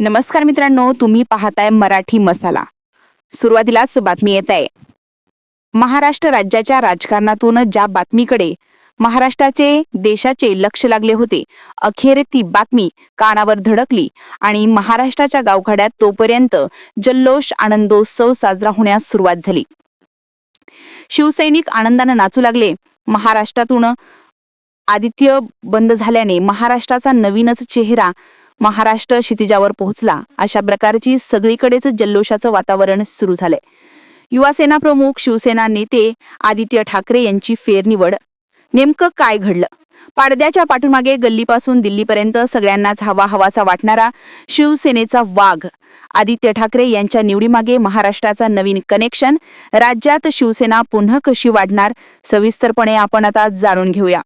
नमस्कार मित्रांनो तुम्ही पाहताय मराठी मसाला. सुरुवातीलाच बातमी येत आहे महाराष्ट्र राज्याच्या राजकारणातून ज्या बातमीकडे महाराष्ट्राचे देशाचे लक्ष लागले होते अखेर ती बातमी कानावर धडकली आणि महाराष्ट्राच्या गावखाड्यात तोपर्यंत जल्लोष आनंदोत्सव साजरा होण्यास सुरुवात झाली. शिवसैनिक आनंदानं नाचू लागले. महाराष्ट्रातून आदित्य बंद झाल्याने महाराष्ट्राचा नवीनच चेहरा महाराष्ट्र क्षितिजावर पोहोचला. अशा प्रकारची सगळीकडेच जल्लोषाचं वातावरण सुरू झालंय. युवासेना प्रमुख शिवसेना नेते आदित्य ठाकरे यांची फेरनिवड. नेमकं काय घडलं? पाडद्याच्या पाठीमागे गल्लीपासून दिल्लीपर्यंत सगळ्यांनाच हवा हवासा वाटणारा शिवसेनेचा वाघ आदित्य ठाकरे यांच्या निवडीमागे महाराष्ट्राचा नवीन कनेक्शन राज्यात शिवसेना पुन्हा कशी वाढणार? सविस्तरपणे आपण आता जाणून घेऊया.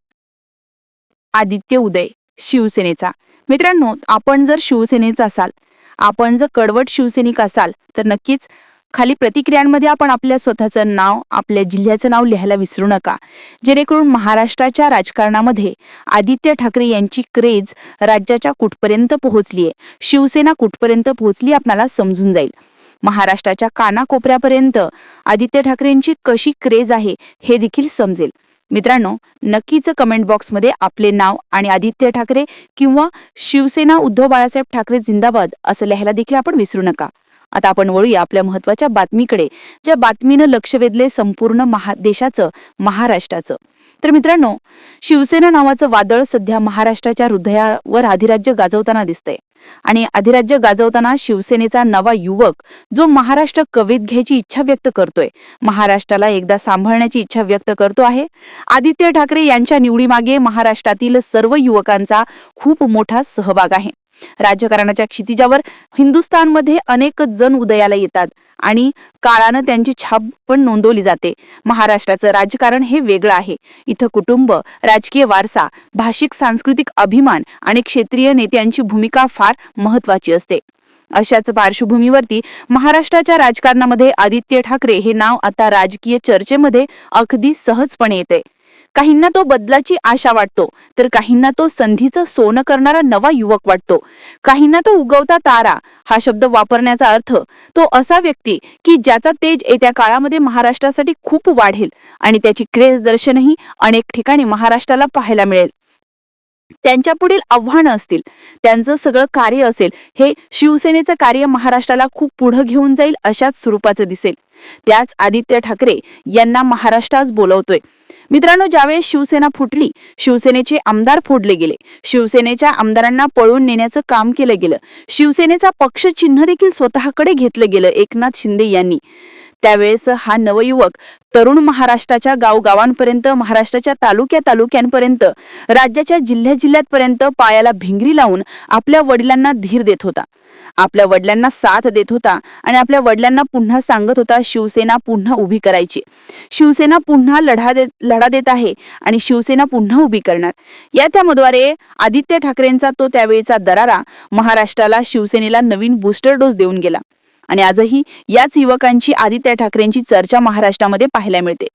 आदित्य उदय शिवसेनेचा. मित्रांनो आपण जर शिवसेनेचा असाल आपण जर कडवट शिवसैनिक असाल तर नक्कीच खाली प्रतिक्रियांमध्ये आपण आपल्या स्वतःचं नाव आपल्या जिल्ह्याचं नाव लिहायला विसरू नका. जेणेकरून महाराष्ट्राच्या राजकारणामध्ये आदित्य ठाकरे यांची क्रेज राज्याच्या कुठपर्यंत पोहोचली आहे शिवसेना कुठपर्यंत पोहोचली आपल्याला समजून जाईल. महाराष्ट्राच्या कानाकोपऱ्यापर्यंत आदित्य ठाकरेंची कशी क्रेज आहे हे देखील समजेल. मित्रांनो नक्कीच कमेंट बॉक्समध्ये आपले नाव आणि आदित्य ठाकरे किंवा शिवसेना उद्धव बाळासाहेब ठाकरे जिंदाबाद असं लिहायला देखील आपण विसरू नका. आता आपण वळूया आपल्या महत्त्वाच्या बातमीकडे ज्या बातमीनं लक्ष वेधले संपूर्ण महा देशाचं महाराष्ट्राचं. तर मित्रांनो शिवसेना नावाचं वादळ सध्या महाराष्ट्राच्या हृदयावर अधिराज्य गाजवताना दिसतंय. आणि अधिराज्य गाजवताना शिवसेनेचा नवा युवक जो महाराष्ट्र कवेत घ्यायची इच्छा व्यक्त करतोय. महाराष्ट्राला एकदा सांभाळण्याची इच्छा व्यक्त करतो आहे. आदित्य ठाकरे यांच्या निवडीमागे महाराष्ट्रातील सर्व युवकांचा खूप मोठा सहभाग आहे. राजकारणाच्या क्षितिजावर हिंदुस्थानमध्ये अनेक जण उदयाला येतात आणि काळानं त्यांची छाप पण नोंदवली जाते. महाराष्ट्राचं राजकारण हे वेगळं आहे. इथं कुटुंब राजकीय वारसा भाषिक सांस्कृतिक अभिमान आणि क्षेत्रीय नेत्यांची भूमिका फार महत्वाची असते. अशाच पार्श्वभूमीवरती महाराष्ट्राच्या राजकारणामध्ये आदित्य ठाकरे हे नाव आता राजकीय चर्चेमध्ये अगदी सहजपणे येते. काहींना तो बदलाची आशा वाटतो तर काहींना तो संधीचं सोनं करणारा नवा युवक वाटतो. काहींना तो उगवता तारा हा शब्द वापरण्याचा अर्थ तो असा व्यक्ती की ज्याचा तेज येत्या काळामध्ये महाराष्ट्रासाठी खूप वाढेल आणि त्याची क्रेज दर्शनही अनेक ठिकाणी महाराष्ट्राला पाहायला मिळेल. त्यांच्या पुढील आव्हानं असतील त्यांचं सगळं कार्य असेल हे शिवसेनेचं कार्य महाराष्ट्राला खूप पुढं घेऊन जाईल अशाच स्वरूपाचं दिसेल. त्याच आदित्य ठाकरे यांना महाराष्ट्रास बोलवतोय. मित्रांनो ज्यावेळेस शिवसेना फुटली शिवसेनेचे आमदार फोडले गेले. शिवसेनेच्या आमदारांना पळवून नेण्याचं काम केलं गेलं. शिवसेनेचा पक्ष चिन्ह देखील स्वतःकडे घेतलं गेलं एकनाथ शिंदे यांनी. त्यावेळेस हा नवयुवक तरुण महाराष्ट्राच्या गावगावांपर्यंत महाराष्ट्राच्या तालुक्या तालुक्यांपर्यंत राज्याच्या जिल्ह्या जिल्ह्यातपर्यंत पायाला भिंगरी लावून आपल्या वडिलांना धीर देत होता. आपल्या वडिलांना साथ देत होता आणि आपल्या वडिलांना पुन्हा सांगत होता शिवसेना पुन्हा उभी करायची. शिवसेना पुन्हा लढा देत लढा देत आहे आणि शिवसेना पुन्हा उभी करणार. या त्यामद्वारे आदित्य ठाकरेंचा तो त्यावेळेचा दरारा महाराष्ट्राला शिवसेनेला नवीन बूस्टर डोस देऊन गेला. आणि आजही याच युवकांची आदित्य ठाकरेंची चर्चा महाराष्ट्रामध्ये पाहायला मिळते.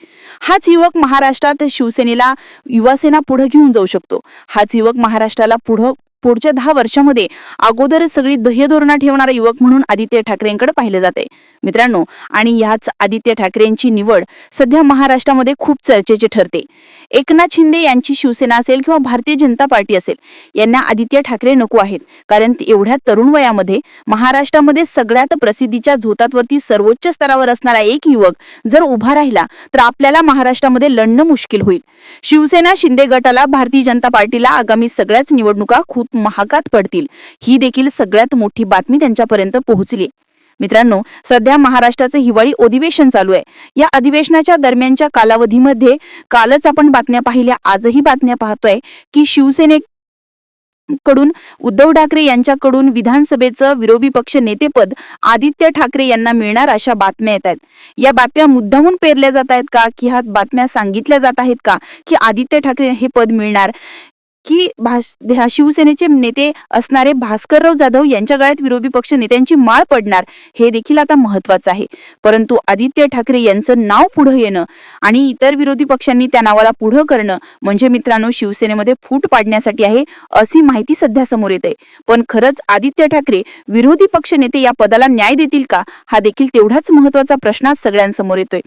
हाच युवक महाराष्ट्रात शिवसेनेला युवासेना पुढे घेऊन जाऊ शकतो. हाच युवक महाराष्ट्राला पुढं पुढच्या दहा वर्षामध्ये अगोदर सगळी ध्येय धोरणा ठेवणारा युवक म्हणून आदित्य ठाकरेंकडे पाहिले जाते. मित्रांनो आणि याच आदित्य ठाकरेंची निवड सध्या महाराष्ट्रामध्ये खूप चर्चेची ठरते. एकनाथ शिंदे यांची शिवसेना असेल किंवा भारतीय जनता पार्टी असेल यांना आदित्य ठाकरे नको आहेत. कारण एवढ्या तरुण वयामध्ये महाराष्ट्रामध्ये सगळ्यात प्रसिद्धीच्या झोतातवरती सर्वोच्च स्तरावर असणारा एक युवक जर उभा राहिला तर आपल्याला महाराष्ट्रामध्ये लढणं मुश्किल होईल. शिवसेना शिंदे गटाला भारतीय जनता पार्टीला आगामी सगळ्याच निवडणुका खूप महागात पडतील. ही देखील सगळ्यात मोठी बातमी त्यांच्यापर्यंत पोहोचली. मित्रांनो सध्या महाराष्ट्राचं हिवाळी अधिवेशन चालू आहे. या अधिवेशनाच्या दरम्यानच्या कालावधीमध्ये कालच आपण बातम्या पाहिल्या. आजही बातम्या पाहतोय की शिवसेने कडून उद्धव ठाकरे यांच्याकडून विधानसभेचं विरोधी पक्ष नेतेपद आदित्य ठाकरे यांना मिळणार अशा बातम्या येत आहेत. या बातम्या मुद्दामून पेरल्या जात आहेत का? की ह्या बातम्या सांगितल्या जात आहेत का? की आदित्य ठाकरे हे पद मिळणार? की भाष शिवसेनेचे नेते असणारे भास्करराव जाधव यांच्या गळ्यात विरोधी पक्ष नेत्यांची माळ पडणार हे देखील आता महत्वाचं आहे. परंतु आदित्य ठाकरे यांचं नाव पुढे येणं आणि इतर विरोधी पक्षांनी त्या नावाला पुढं करणं म्हणजे मित्रांनो शिवसेनेमध्ये फूट पाडण्यासाठी आहे अशी माहिती सध्या समोर येते पण खरंच आदित्य ठाकरे विरोधी पक्ष नेते या पदाला न्याय देतील का हा देखील तेवढाच महत्त्वाचा प्रश्न आज सगळ्यांसमोर येतोय.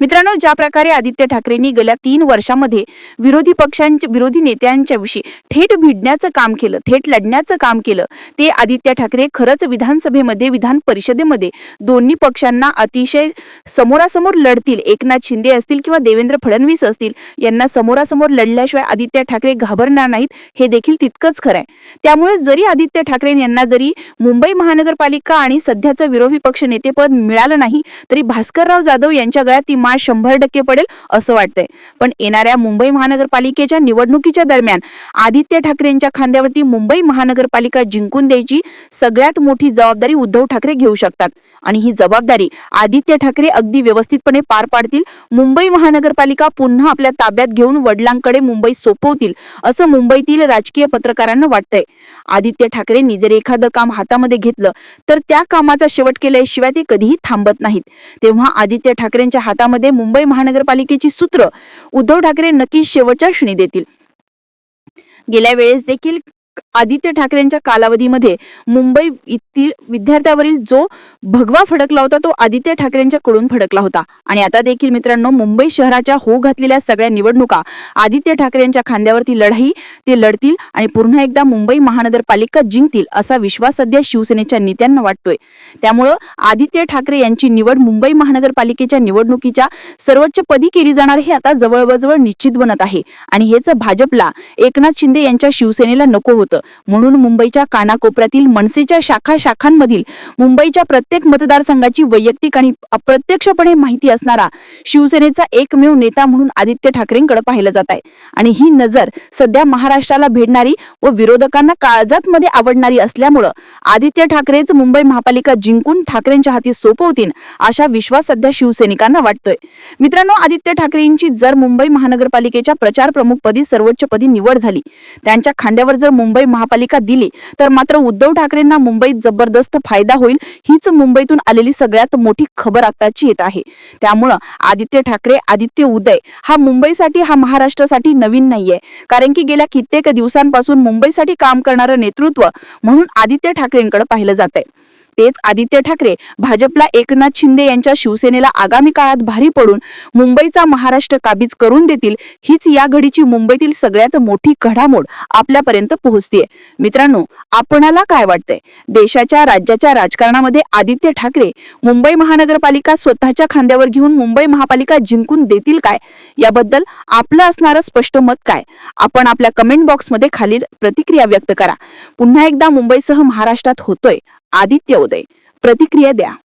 मित्रांनो ज्या प्रकारे आदित्य ठाकरेंनी गेल्या तीन वर्षामध्ये विरोधी पक्षांच्या विरोधी नेत्यांच्या विषयी थेट भिडण्याचं काम केलं थेट लढण्याचं काम केलं. ते आदित्य ठाकरे खरंच विधानसभेमध्ये विधान परिषदेमध्ये दोन्ही पक्षांना अतिशय समोरासमोर लढतील. एकनाथ शिंदे असतील किंवा देवेंद्र फडणवीस असतील यांना समोरासमोर लढल्याशिवाय आदित्य ठाकरे घाबरणार नाहीत हे देखील तितकंच खरं आहे त्यामुळे जरी आदित्य ठाकरे यांना जरी मुंबई महानगरपालिका आणि सध्याचं विरोधी पक्ष नेतेपद मिळालं नाही तरी भास्करराव जाधव यांच्या गळ्यात ती माळ शंभर टक्के पडेल असं वाटतंय. पण येणाऱ्या मुंबई महानगरपालिकेच्या निवडणुकीच्या दरम्यान आदित्य ठाकरेंच्या खांद्यावरती मुंबई महानगरपालिका जिंकून द्यायची सगळ्यात मोठी जबाबदारी उद्धव ठाकरे घेऊ शकतात. आणि ही जबाबदारी आदित्य ठाकरे अगदी व्यवस्थितपणे पार पाडतील. मुंबई महानगरपालिका पुन्हा आपल्या ताब्यात घेऊन वडिलांकडे मुंबई सोपवतील असं मुंबईतील राजकीय पत्रकारांना वाटतंय. आदित्य ठाकरेंनी जर एखादं काम हातामध्ये घेतलं तर त्या कामाचा शेवट केल्याशिवाय ते कधीही थांबत नाहीत. तेव्हा आदित्य ठाकरेंच्या हातामध्ये मुंबई महानगरपालिकेची सूत्र उद्धव ठाकरे नक्की शेवटच्या क्षणी देतील. गेल्या वेळेस देखील आदित्य ठाकरेंच्या कालावधीमध्ये मुंबई येथील विद्यार्थ्यावरील जो भगवा फडकला होता तो आदित्य ठाकरेंच्याकडून फडकला होता. आणि आता देखील मित्रांनो मुंबई शहराच्या हो घातलेल्या सगळ्या निवडणुका आदित्य ठाकरेंच्या खांद्यावरती लढाई ते लढतील आणि पुन्हा एकदा मुंबई महानगरपालिका जिंकतील असा विश्वास सध्या शिवसेनेच्या नेत्यांना वाटतोय. त्यामुळं आदित्य ठाकरे यांची निवड मुंबई महानगरपालिकेच्या निवडणुकीच्या सर्वोच्च पदी केली जाणार हे आता जवळजवळ निश्चित बनत आहे. आणि हेच भाजपला एकनाथ शिंदे यांच्या शिवसेनेला नको होतं. म्हणून मुंबईच्या कानाकोपऱ्यातील मनसेच्या शाखा शाखांमधील मुंबईच्या प्रत्येक मतदारसंघाची वैयक्तिक आणि अप्रत्यक्षपणे माहिती असणारा शिवसेनेचा एकमेव नेता म्हणून आदित्य ठाकरेंकडे पाहिलं जात आहे. आणि ही नजर सध्या महाराष्ट्राला भेटणारी व विरोधकांना काळजात मध्ये आवडणारी असल्यामुळं आदित्य ठाकरेच मुंबई महापालिका जिंकून ठाकरेंच्या हाती सोपवतील अशा विश्वास सध्या शिवसैनिकांना वाटतोय. मित्रांनो आदित्य ठाकरेंची जर मुंबई महानगरपालिकेच्या प्रचार प्रमुख पदी सर्वोच्च पदी निवड झाली त्यांच्या खांद्यावर जर मुंबई महापालिका दिली तर मात्र उद्धव ठाकरेंना मुंबईत जबरदस्त फायदा होईल हीच मुंबईतून आलेली सगळ्यात मोठी खबर आताची येत आहे. त्यामुळं आदित्य ठाकरे आदित्य उदय हा मुंबईसाठी हा महाराष्ट्रासाठी नवीन नाहीये. कारण की गेल्या कित्येक दिवसांपासून मुंबईसाठी काम करणारं नेतृत्व म्हणून आदित्य ठाकरेंकडे पाहिलं जात आहे तेच आदित्य ठाकरे भाजपला एकनाथ शिंदे यांच्या शिवसेनेला आगामी काळात भारी पडून मुंबईचा महाराष्ट्र काबीज करून देतील हीच या घडीची मुंबईतील सगळ्यात मोठी घडामोड आपल्यापर्यंत पोहोचतीये. मित्रांनो आपणाला काय वाटतंय? देशाच्या राज्याच्या राजकारणामध्ये आदित्य ठाकरे मुंबई महानगरपालिका स्वतःच्या खांद्यावर घेऊन मुंबई महापालिका जिंकून देतील काय? याबद्दल आपलं असणारं स्पष्ट मत काय? आपण आपल्या कमेंट बॉक्समध्ये खालील प्रतिक्रिया व्यक्त करा. पुन्हा एकदा मुंबईसह महाराष्ट्रात होतोय. आदित्य उदय. प्रतिक्रिया द्या.